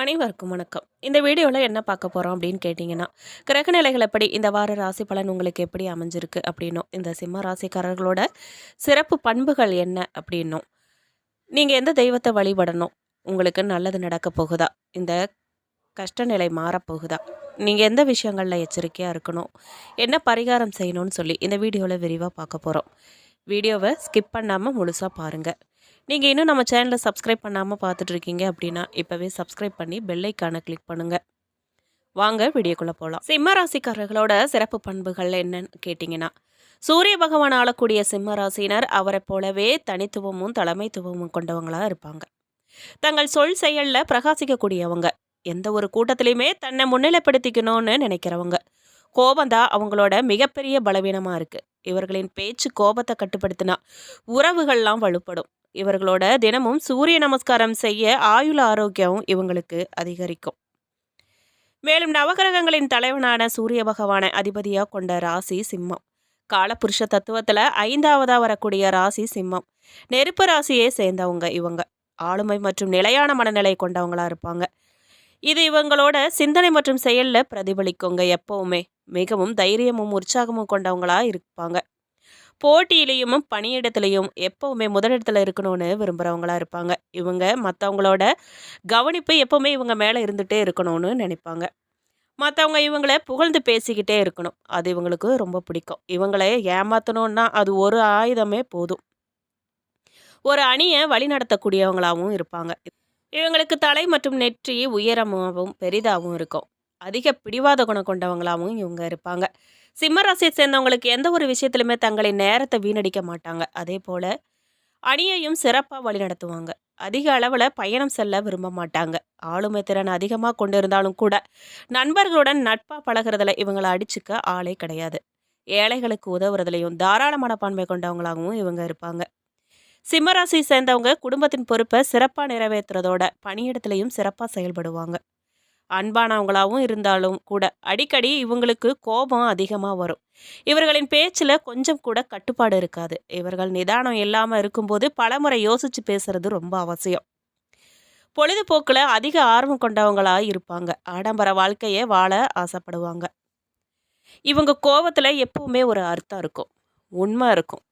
அனைவருக்கும் வணக்கம். இந்த வீடியோவில் என்ன பார்க்க போகிறோம் அப்படின்னு கேட்டிங்கன்னா கிரக நிலைகள் எப்படி இந்த வார ராசி பலன் உங்களுக்கு எப்படி அமைஞ்சிருக்கு அப்படின்னும் இந்த சிம்ம ராசிக்காரர்களோட சிறப்பு பண்புகள் என்ன அப்படின்னும் நீங்கள் எந்த தெய்வத்தை வழிபடணும் உங்களுக்கு நல்லது நடக்க போகுதா இந்த கஷ்ட நிலை மாறப்போகுதா நீங்கள் எந்த விஷயங்களில் எச்சரிக்கையாக இருக்கணும் என்ன பரிகாரம் செய்யணும்னு சொல்லி இந்த வீடியோவில் விரிவாக பார்க்க போகிறோம் வீடியோவை ஸ்கிப் பண்ணாமல் முழுசாக பாருங்கள் நீங்கள் இன்னும் நம்ம சேனலை சப்ஸ்கிரைப் பண்ணாமல் பார்த்துட்ருக்கீங்க அப்படின்னா இப்போவே சப்ஸ்கிரைப் பண்ணி பெல்லைக்கான கிளிக் பண்ணுங்கள் வாங்க வீடியோக்குள்ளே போகலாம் சிம்ம ராசிக்காரர்களோட சிறப்பு பண்புகள் என்னன்னு கேட்டிங்கன்னா சூரிய பகவான் ஆளக்கூடிய சிம்ம ராசினர் அவரை போலவே தனித்துவமும் தலைமைத்துவமும் கொண்டவங்களாக இருப்பாங்க. தங்கள் சொல் செயலில் பிரகாசிக்கக்கூடியவங்க. எந்த ஒரு கூட்டத்திலையுமே தன்னை முன்னிலைப்படுத்திக்கணும்னு நினைக்கிறவங்க. கோபந்தான் அவங்களோட மிகப்பெரிய பலவீனமாக இருக்குது இவர்களின் பேச்சு கோபத்தை கட்டுப்படுத்தினா உறவுகள்லாம் வலுப்படும். இவர்களோட தினமும் சூரிய நமஸ்காரம் செய்ய ஆயுள ஆரோக்கியம் இவங்களுக்கு அதிகரிக்கும். மேலும் நவகிரகங்களின் தலைவனான சூரிய பகவானை அதிபதியாக கொண்ட ராசி சிம்மம். காலபுருஷ தத்துவத்தில் ஐந்தாவதாக வரக்கூடிய ராசி சிம்மம். நெருப்பு ராசியே சேர்ந்தவங்க இவங்க. ஆளுமை மற்றும் நிலையான மனநிலை கொண்டவங்களா இருப்பாங்க. இது இவங்களோட சிந்தனை மற்றும் செயலில் பிரதிபலிக்குங்க எப்பவுமே. மிகவும் தைரியமும் உற்சாகமும் கொண்டவங்களா இருப்பாங்க. போட்டியிலையும் பணியிடத்துலையும் எப்போவுமே முதலிடத்தில் இருக்கணும்னு விரும்புகிறவங்களா இருப்பாங்க. இவங்க மற்றவங்களோட கவனிப்பு எப்போவுமே இவங்க மேலே இருந்துகிட்டே இருக்கணும்னு நினைப்பாங்க. மற்றவங்க இவங்கள புகழ்ந்து பேசிக்கிட்டே இருக்கணும். அது இவங்களுக்கு ரொம்ப பிடிக்கும். இவங்களை ஏமாற்றணுன்னா அது ஒரு ஆயுதமே போதும். ஒரு அணியை வழிநடத்தக்கூடியவங்களாகவும் இருப்பாங்க. இவங்களுக்கு தலை மற்றும் நெற்றி உயரமாகவும் பெரிதாகவும் இருக்கும். அதிக பிடிவாத குணம் கொண்டவங்களாகவும் இவங்க இருப்பாங்க. சிம்மராசியை சேர்ந்தவங்களுக்கு எந்த ஒரு விஷயத்திலுமே தங்களின் நேரத்தை வீணடிக்க மாட்டாங்க. அதே போல் அணியையும் சிறப்பாக வழிநடத்துவாங்க. அதிக அளவில் பயணம் செல்ல விரும்ப மாட்டாங்க. ஆளுமை திறன் அதிகமாக கொண்டு இருந்தாலும் கூட நண்பர்களுடன் நட்பாக பழகிறதுல இவங்களை அடிச்சுக்க ஆளே கிடையாது. ஏழைகளுக்கு உதவுறதுலையும் தாராள மனப்பான்மை கொண்டவங்களாகவும் இவங்க இருப்பாங்க. சிம்மராசி சேர்ந்தவங்க குடும்பத்தின் பொறுப்பை சிறப்பாக நிறைவேற்றுறதோட பணியிடத்துலையும் சிறப்பாக செயல்படுவாங்க. அன்பானவங்களாகவும் இருந்தாலும் கூட அடிக்கடி இவங்களுக்கு கோபம் அதிகமாக வரும். இவர்களின் பேச்சில் கொஞ்சம் கூட கட்டுப்பாடு இருக்காது. இவர்கள் நிதானம் இல்லாமல் இருக்கும்போது பலமுறை யோசித்து பேசுறது ரொம்ப அவசியம். பொழுதுபோக்கில் அதிக ஆர்வம் கொண்டவங்களாக இருப்பாங்க. ஆடம்பர வாழ்க்கையை வாழ ஆசைப்படுவாங்க. இவங்க கோபத்தில் எப்பவுமே ஒரு அர்த்தம் இருக்கும். உண்மை இருக்கும்.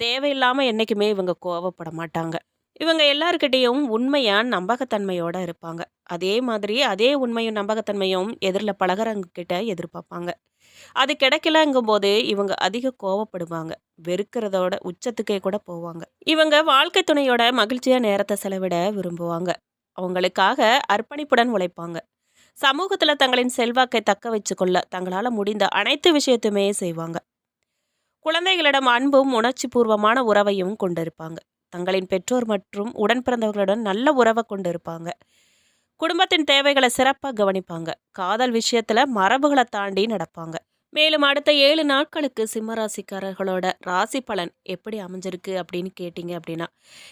தேவையில்லாமல் என்றைக்குமே இவங்க கோவப்பட மாட்டாங்க. இவங்க எல்லாருக்கிட்டேயும் உண்மையாக நம்பகத்தன்மையோடு இருப்பாங்க. அதே மாதிரி அதே உண்மையும் நம்பகத்தன்மையும் எதிரில் பழகிறவங்க கிட்ட எதிர்பார்ப்பாங்க. அது கிடைக்கலங்கும் போது இவங்க அதிக கோவப்படுவாங்க. வெறுக்கிறதோட உச்சத்துக்கே கூட போவாங்க. இவங்க வாழ்க்கை துணையோட மகிழ்ச்சியாக நேரத்தை செலவிட விரும்புவாங்க. அவங்களுக்காக அர்ப்பணிப்புடன் உழைப்பாங்க. சமூகத்தில் தங்களின் செல்வாக்கை தக்க வச்சுக்கொள்ள தங்களால் முடிந்த அனைத்து விஷயத்துமே செய்வாங்க. குழந்தைகளிடம் அன்பும் உணர்ச்சி பூர்வமான உறவையும் கொண்டிருப்பாங்க. தங்களின் பெற்றோர் மற்றும் உடன் பிறந்தவர்களுடன் நல்ல உறவை கொண்டு இருப்பாங்க குடும்பத்தின் தேவைகளை சிறப்பாக கவனிப்பாங்க. காதல் விஷயத்தில் மரபுகளை தாண்டி நடப்பாங்க. மேலும் அடுத்த ஏழு நாட்களுக்கு சிம்மராசிக்காரர்களோட ராசி பலன் எப்படி அமைஞ்சிருக்கு அப்படின்னு கேட்டிங்க அப்படின்னா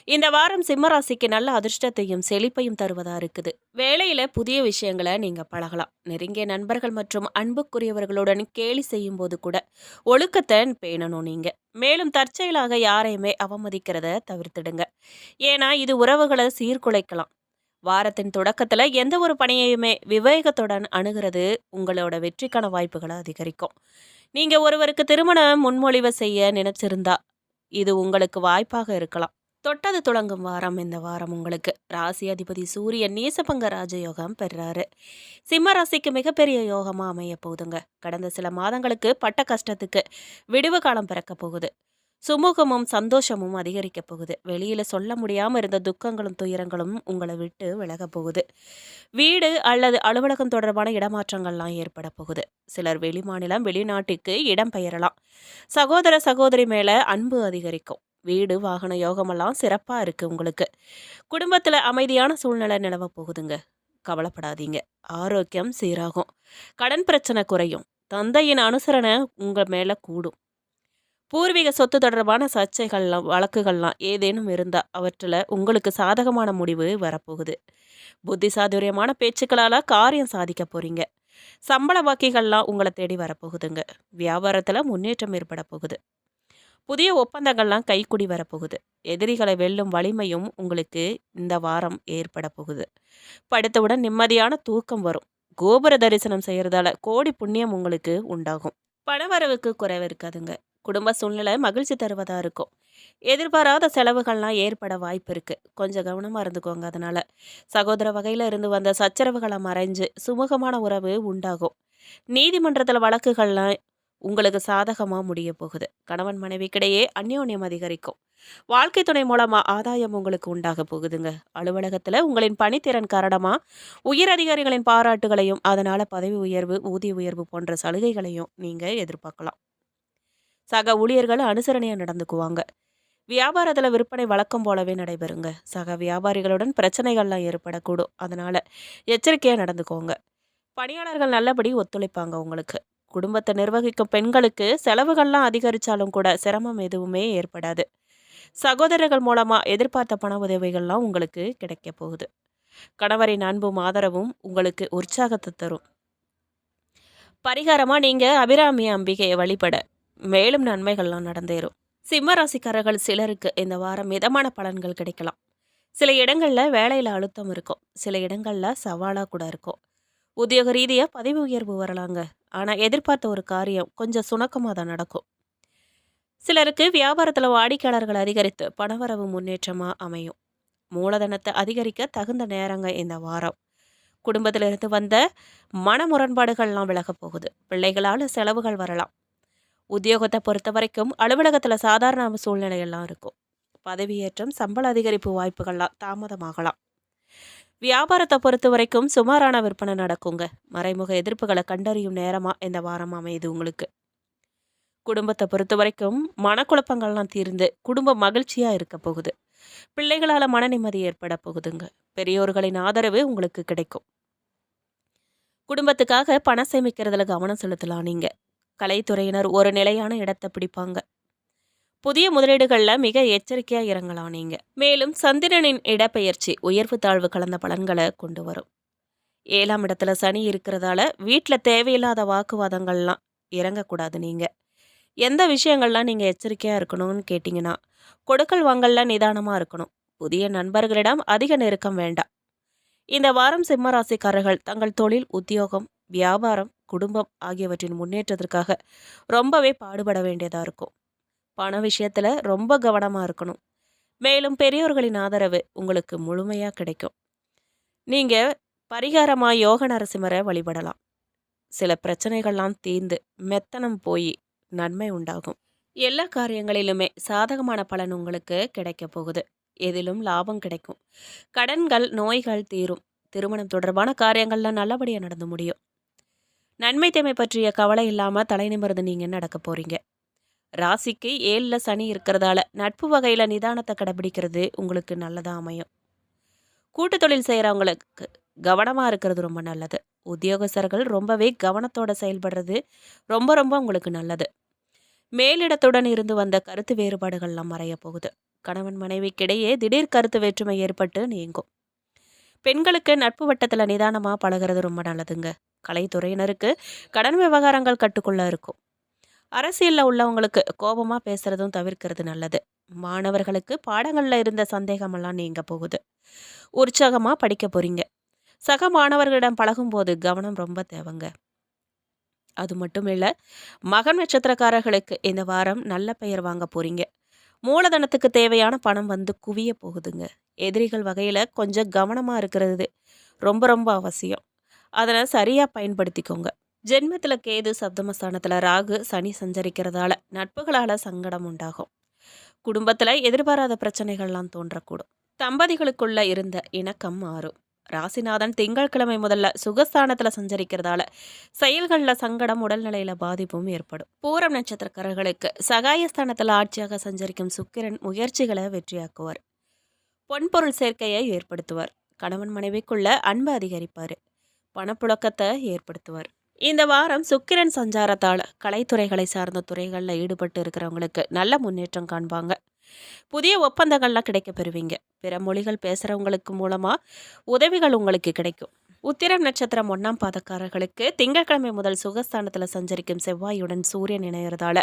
இந்த வாரம் சிம்மராசிக்கு நல்ல அதிர்ஷ்டத்தையும் செழிப்பையும் தருவதா இருக்குது. வேலையில புதிய விஷயங்களை நீங்க பழகலாம். நெருங்கிய நண்பர்கள் மற்றும் அன்புக்குரியவர்களுடன் கேலி செய்யும் போது கூட ஒழுக்கத்தை பேணணும் நீங்க. மேலும் தற்செயலாக யாரையுமே அவமதிக்கிறத தவிர்த்திடுங்க. ஏன்னா இது உறவுகளை சீர்குலைக்கலாம். வாரத்தின் தொடக்கத்தில் எந்த ஒரு பணியையுமே விவேகத்துடன் அணுகிறது உங்களோட வெற்றிக்கான வாய்ப்புகளை அதிகரிக்கும். நீங்கள் ஒருவருக்கு திருமணம் முன்மொழிவை செய்ய நினைச்சிருந்தா இது உங்களுக்கு வாய்ப்பாக இருக்கலாம். தொட்டது தொடங்கும் வாரம் இந்த வாரம் உங்களுக்கு. ராசி அதிபதி சூரியன் நீசபங்க ராஜயோகம் பெறாரு. சிம்ம ராசிக்கு மிகப்பெரிய யோகமாக அமைய போகுதுங்க. கடந்த சில மாதங்களுக்கு பட்ட கஷ்டத்துக்கு விடுவு காலம் பிறக்க போகுது. சுமூகமும் சந்தோஷமும் அதிகரிக்க போகுது. வெளியில் சொல்ல முடியாமல் இருந்த துக்கங்களும் துயரங்களும் உங்களை விட்டு விலக போகுது. வீடு அல்லது அலுவலகம் தொடர்பான இடமாற்றங்கள்லாம் ஏற்பட போகுது. சிலர் வெளிமாநிலம் வெளிநாட்டுக்கு இடம் பெயரலாம். சகோதர சகோதரி மேலே அன்பு அதிகரிக்கும். வீடு வாகன யோகமெல்லாம் சிறப்பாக இருக்குது உங்களுக்கு. குடும்பத்தில் அமைதியான சூழ்நிலை நிலவ போகுதுங்க. கவலைப்படாதீங்க. ஆரோக்கியம் சீராகும். கடன் பிரச்சனை குறையும். தந்தையின் அனுசரணை உங்கள் மேலே கூடும். பூர்வீக சொத்து தொடர்பான சர்ச்சைகள்லாம் வழக்குகள்லாம் ஏதேனும் இருந்தால் அவற்றில் உங்களுக்கு சாதகமான முடிவு வரப்போகுது. புத்தி சாதுரியமான பேச்சுக்களால் காரியம் சாதிக்க போகிறீங்க சம்பள வாக்கிகள்லாம் உங்களை தேடி வரப்போகுதுங்க. வியாபாரத்தில் முன்னேற்றம் ஏற்பட போகுது. புதிய ஒப்பந்தங்கள்லாம் கைக்குடி வரப்போகுது. எதிரிகளை வெல்லும் வலிமையும் உங்களுக்கு இந்த வாரம் ஏற்பட போகுது. படுத்தவுடன் நிம்மதியான தூக்கம் வரும். கோபுர தரிசனம் செய்கிறதால கோடி புண்ணியம் உங்களுக்கு உண்டாகும். பணவரவுக்கு குறைவு இருக்காதுங்க. குடும்ப சூழ்நிலை மகிழ்ச்சி தருவதாக இருக்கும். எதிர்பாராத செலவுகள்லாம் ஏற்பட வாய்ப்பு இருக்குது கொஞ்சம் கவனமாக இருந்துக்கோங்க அதனால். சகோதர வகையில் இருந்து வந்த சச்சரவுகளை மறைஞ்சு சுமூகமான உறவு உண்டாகும். நீதிமன்றத்தில் வழக்குகள்லாம் உங்களுக்கு சாதகமாக முடிய போகுது. கணவன் மனைவிக்கிடையே அந்யோன்யம் அதிகரிக்கும். வாழ்க்கை துணை மூலமாக ஆதாயம் உங்களுக்கு உண்டாக போகுதுங்க. அலுவலகத்தில் உங்களின் பணித்திறன் காரணமாக உயர் அதிகாரிகளின் பாராட்டுகளையும் அதனால் பதவி உயர்வு ஊதிய உயர்வு போன்ற சலுகைகளையும் நீங்கள் எதிர்பார்க்கலாம். சக ஊழியர்கள் அனுசரணையாக நடந்துக்குவாங்க. வியாபாரத்தில் விற்பனை வழக்கம் போலவே நடைபெறுங்க. சக வியாபாரிகளுடன் பிரச்சனைகள்லாம் ஏற்படக்கூடும். அதனால் எச்சரிக்கையாக நடந்துக்கோங்க. பணியாளர்கள் நல்லபடி ஒத்துழைப்பாங்க உங்களுக்கு. குடும்பத்தை நிர்வகிக்கும் பெண்களுக்கு செலவுகள்லாம் அதிகரித்தாலும் கூட சிரமம் எதுவுமே ஏற்படாது. சகோதரர்கள் மூலமாக எதிர்பார்த்த பண உதவிகள்லாம் உங்களுக்கு கிடைக்க போகுது. கணவரின் அன்பும் ஆதரவும் உங்களுக்கு உற்சாகத்தை தரும். பரிகாரமாக நீங்கள் அபிராமி அம்பிகையை வழிபட மேலும் நன்மைகள்லாம் நடந்தேறும். சிம்ம ராசிக்காரர்கள் சிலருக்கு இந்த வாரம் மிதமான பலன்கள் கிடைக்கலாம். சில இடங்களில் வேலையில் அழுத்தம் இருக்கும். சில இடங்களில் சவாலாக கூட இருக்கும். உத்தியோக ரீதியாக பதவி உயர்வு வரலாங்க. ஆனால் எதிர்பார்த்த ஒரு காரியம் கொஞ்சம் சுணக்கமாக தான் நடக்கும். சிலருக்கு வியாபாரத்தில் வாடிக்கையாளர்கள் அதிகரித்து பணவரவு முன்னேற்றமாக அமையும். மூலதனத்தை அதிகரிக்க தகுந்த நேரங்க இந்த வாரம். குடும்பத்திலிருந்து வந்த மன முரண்பாடுகள்லாம் விலகப் போகுது. பிள்ளைகளால் செலவுகள் வரலாம். உத்தியோகத்தை பொறுத்த வரைக்கும் அலுவலகத்தில் சாதாரண சூழ்நிலையெல்லாம் இருக்கும். பதவியேற்றம் சம்பள அதிகரிப்பு வாய்ப்புகள்லாம் தாமதமாகலாம். வியாபாரத்தை பொறுத்த வரைக்கும் சுமாரான விற்பனை நடக்குங்க. மறைமுக எதிர்ப்புகளை கண்டறியும் நேரமாக இந்த வாரம் அமையுது உங்களுக்கு. குடும்பத்தை பொறுத்த வரைக்கும் மனக்குழப்பங்கள்லாம் தீர்ந்து குடும்பம் மகிழ்ச்சியாக இருக்க போகுது. பிள்ளைகளால் மன நிம்மதி ஏற்பட போகுதுங்க. பெரியோர்களின் ஆதரவு உங்களுக்கு கிடைக்கும். குடும்பத்துக்காக பணம் சேமிக்கிறதுல கவனம் செலுத்தலாம் நீங்கள் கலைத்துறையினர் ஒரு நிலையான இடத்தை பிடிப்பாங்க. புதிய முதலீடுகளில் மிக எச்சரிக்கையாக இறங்கலாம் நீங்கள் மேலும் சந்திரனின் இடப்பெயர்ச்சி உயர்வு தாழ்வு கலந்த பலன்களை கொண்டு வரும். ஏழாம் இடத்துல சனி இருக்கிறதால வீட்டில் தேவையில்லாத வாக்குவாதங்கள்லாம் இறங்கக்கூடாது நீங்கள் எந்த விஷயங்கள்லாம் நீங்கள் எச்சரிக்கையாக இருக்கணும்னு கேட்டிங்கன்னா கொடுக்கல் வாங்கல்ல நிதானமாக இருக்கணும். புதிய நண்பர்களிடம் அதிக நெருக்கம் வேண்டாம். இந்த வாரம் சிம்மராசிக்காரர்கள் தங்கள் தொழில் உத்தியோகம் வியாபாரம் குடும்பம் ஆகியவற்றின் முன்னேற்றத்திற்காக ரொம்பவே பாடுபட வேண்டியதாக இருக்கும். பண விஷயத்தில் ரொம்ப கவனமாக இருக்கணும். மேலும் பெரியோர்களின் ஆதரவு உங்களுக்கு முழுமையாக கிடைக்கும். நீங்கள் பரிகாரமாக யோக நரசிம்மரை வழிபடலாம். சில பிரச்சனைகள்லாம் தீர்ந்து மெத்தனம் போய் நன்மை உண்டாகும். எல்லா காரியங்களிலுமே சாதகமான பலன் உங்களுக்கு கிடைக்க போகுது. எதிலும் லாபம் கிடைக்கும். கடன்கள் நோய்கள் தீரும். திருமணம் தொடர்பான காரியங்கள்லாம் நல்லபடியாக நடந்து முடியும். நன்மை தீமை பற்றிய கவலை இல்லாமல் தலை நிமிர்ந்து நீங்கள் நடக்க போகிறீங்க ராசிக்கு ஏழில் சனி இருக்கிறதால நட்பு வகையில் நிதானத்தை கடைபிடிக்கிறது உங்களுக்கு நல்லதாக அமையும். கூட்டு தொழில் செய்கிறவங்களுக்கு கவனமாக இருக்கிறது ரொம்ப நல்லது. உத்தியோகஸ்தர்கள் ரொம்பவே கவனத்தோட செயல்படுறது ரொம்ப ரொம்ப உங்களுக்கு நல்லது. மேலிடத்துடன் இருந்து வந்த கருத்து வேறுபாடுகள்லாம் மறைய போகுது. கணவன் மனைவிக்கிடையே திடீர் கருத்து வேற்றுமை ஏற்பட்டு நீங்கும். பெண்களுக்கு நட்பு வட்டத்தில் நிதானமாக பழகிறது ரொம்ப நல்லதுங்க. கலைத்துறையினருக்கு கடன் விவகாரங்கள் கட்டுக்குள்ள இருக்கும். அரசியலில் உள்ளவங்களுக்கு கோபமாக பேசுகிறதும் தவிர்க்கிறது நல்லது. மாணவர்களுக்கு பாடங்களில் இருந்த சந்தேகமெல்லாம் நீங்க போகுது. உற்சாகமாக படிக்க போகிறீங்க சக மாணவர்களிடம் பழகும்போது கவனம் ரொம்ப தேவைங்க. அது மட்டும் இல்லை மகன் நட்சத்திரக்காரர்களுக்கு இந்த வாரம் நல்ல பெயர் வாங்க போகிறீங்க மூலதனத்துக்கு தேவையான பணம் வந்து குவிய போகுதுங்க. எதிரிகள் வகையில் கொஞ்சம் கவனமாக இருக்கிறது ரொம்ப ரொம்ப அவசியம். அதனை சரியாக பயன்படுத்திக்கோங்க. ஜென்மத்தில் கேது சப்தமஸ்தானத்தில் ராகு சனி சஞ்சரிக்கிறதால நட்புகளால் சங்கடம் உண்டாகும். குடும்பத்தில் எதிர்பாராத பிரச்சனைகள்லாம் தோன்றக்கூடும். தம்பதிகளுக்குள்ள இருந்த இணக்கம் மாறும். ராசிநாதன் திங்கட்கிழமை முதல்ல சுகஸ்தானத்தில் சஞ்சரிக்கிறதால செயல்களில் சங்கடம் உடல்நிலையில் பாதிப்பும் ஏற்படும். பூரம் நட்சத்திரக்காரர்களுக்கு சகாயஸ்தானத்தில் ஆட்சியாக சஞ்சரிக்கும் சுக்கிரன் முயற்சிகளை வெற்றியாக்குவார். பொன்பொருள் சேர்க்கையை ஏற்படுத்துவார். கணவன் மனைவிக்குள்ள அன்பு அதிகரிப்பார். பணப்புழக்கத்தை ஏற்படுத்துவார். இந்த வாரம் சுக்கிரன் சஞ்சாரத்தால் கலைத்துறைகளை சார்ந்த துறைகளில் ஈடுபட்டு இருக்கிறவங்களுக்கு நல்ல முன்னேற்றம் காண்பாங்க. புதிய ஒப்பந்தங்கள்லாம் கிடைக்க பெறுவீங்க பிற மொழிகள் பேசுகிறவங்களுக்கு மூலமாக உதவிகள் உங்களுக்கு கிடைக்கும். உத்திரம் நட்சத்திரம் ஒன்றாம் பாதக்காரர்களுக்கு திங்கட்கிழமை முதல் சுகஸ்தானத்தில் சஞ்சரிக்கும் செவ்வாயுடன் சூரியன் இணையறதால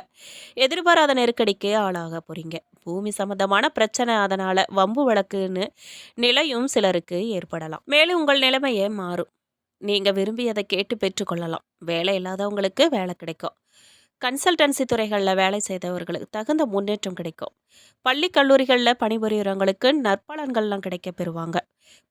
எதிர்பாராத நெருக்கடிக்கு ஆளாக போறீங்க. பூமி சம்பந்தமான பிரச்சனை அதனால வம்பு வழக்குன்னு நிலையும் சிலருக்கு ஏற்படலாம். மேலும் உங்கள் நிலைமையே மாறும். நீங்கள் விரும்பியதை கேட்டு பெற்றுக்கொள்ளலாம் வேலை இல்லாதவங்களுக்கு வேலை கிடைக்கும். கன்சல்டன்சி துறைகளில் வேலை செய்தவர்களுக்கு தகுந்த முன்னேற்றம் கிடைக்கும். பள்ளி கல்லூரிகளில் பணிபுரிகிறவங்களுக்கு நற்பலன்கள்லாம் கிடைக்க பெறுவாங்க.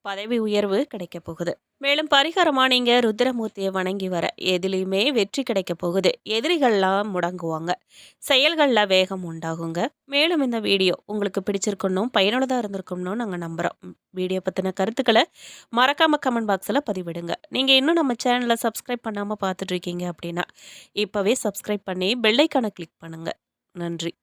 பதவி உயர்வு கிடைக்க போகுது. மேலும் பரிகாரமாக நீங்கள் ருத்ரமூர்த்தியை வணங்கி வர எதுலேயுமே வெற்றி கிடைக்க போகுது. எதிரிகள்லாம் முடங்குவாங்க. செயல்களில் வேகம் உண்டாகுங்க. மேலும் இந்த வீடியோ உங்களுக்கு பிடிச்சிருக்கணும் பயனுள்ளதாக இருந்திருக்கணும்னு நாங்கள் நம்புகிறோம் வீடியோ பற்றின கருத்துக்களை மறக்காமல் கமெண்ட் பாக்ஸில் பதிவிடுங்க. நீங்கள் இன்னும் நம்ம சேனலை சப்ஸ்கிரைப் பண்ணாமல் பார்த்துட்ருக்கீங்க அப்படின்னா இப்போவே சப்ஸ்கிரைப் பண்ணி பெல்லைக்கான கிளிக் பண்ணுங்கள் நன்றி.